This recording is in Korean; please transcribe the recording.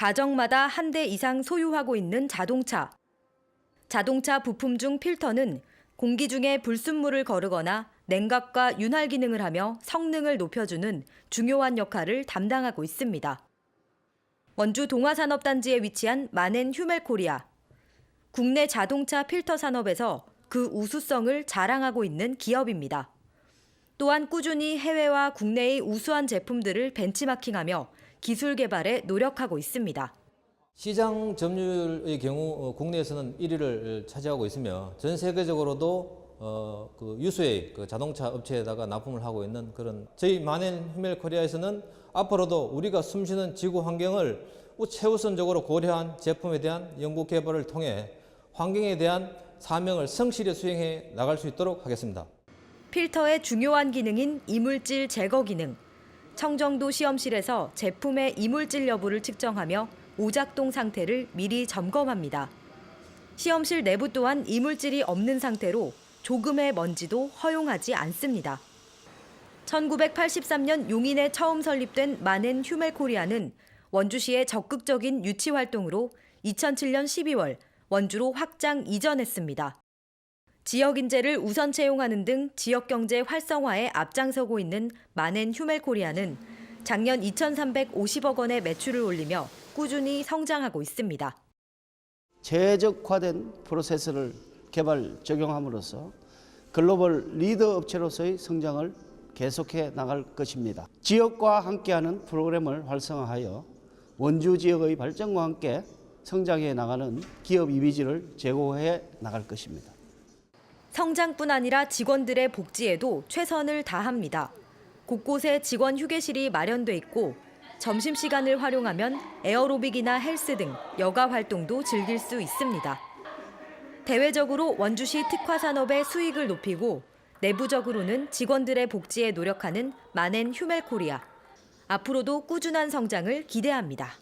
가정마다 한 대 이상 소유하고 있는 자동차. 자동차 부품 중 필터는 공기 중에 불순물을 거르거나 냉각과 윤활 기능을 하며 성능을 높여주는 중요한 역할을 담당하고 있습니다. 원주 동화산업단지에 위치한 마넨 휴멜코리아. 국내 자동차 필터 산업에서 그 우수성을 자랑하고 있는 기업입니다. 또한 꾸준히 해외와 국내의 우수한 제품들을 벤치마킹하며 기술 개발에 노력하고 있습니다. 시장 점유율의 경우 어, 국내에서는 1위를 차지하고 있으며 전 세계적으로도 어, 그 유수의 그 자동차 업체에다가 납품을 하고 있는 그런 저희 마넨 히멜 코리아에서는 앞으로도 우리가 숨쉬는 지구 환경을 우- 최우선적으로 고려한 제품에 대한 연구 개발을 통해 환경에 대한 사명을 성실히 수행해 나갈 수 있도록 하겠습니다. 필터의 중요한 기능인 이물질 제거 기능. 청정도 시험실에서 제품의 이물질 여부를 측정하며 오작동 상태를 미리 점검합니다. 시험실 내부 또한 이물질이 없는 상태로 조금의 먼지도 허용하지 않습니다. 1983년 용인에 처음 설립된 마넨 휴멜 코리아는 원주시의 적극적인 유치 활동으로 2007년 12월 원주로 확장 이전했습니다. 지역 인재를 우선 채용하는 등 지역 경제 활성화에 앞장서고 있는 마넨 휴멜 코리아는 작년 2,350억 원의 매출을 올리며 꾸준히 성장하고 있습니다. 최적화된 프로세스를 개발 적용함으로써 글로벌 리더 업체로서의 성장을 계속해 나갈 것입니다. 지역과 함께하는 프로그램을 활성화하여 원주 지역의 발전과 함께 성장해 나가는 기업 이미지를 제고해 나갈 것입니다. 성장뿐 아니라 직원들의 복지에도 최선을 다합니다. 곳곳에 직원 휴게실이 마련돼 있고 점심시간을 활용하면 에어로빅이나 헬스 등 여가 활동도 즐길 수 있습니다. 대외적으로 원주시 특화 산업의 수익을 높이고 내부적으로는 직원들의 복지에 노력하는 마넨 휴멜 코리아. 앞으로도 꾸준한 성장을 기대합니다.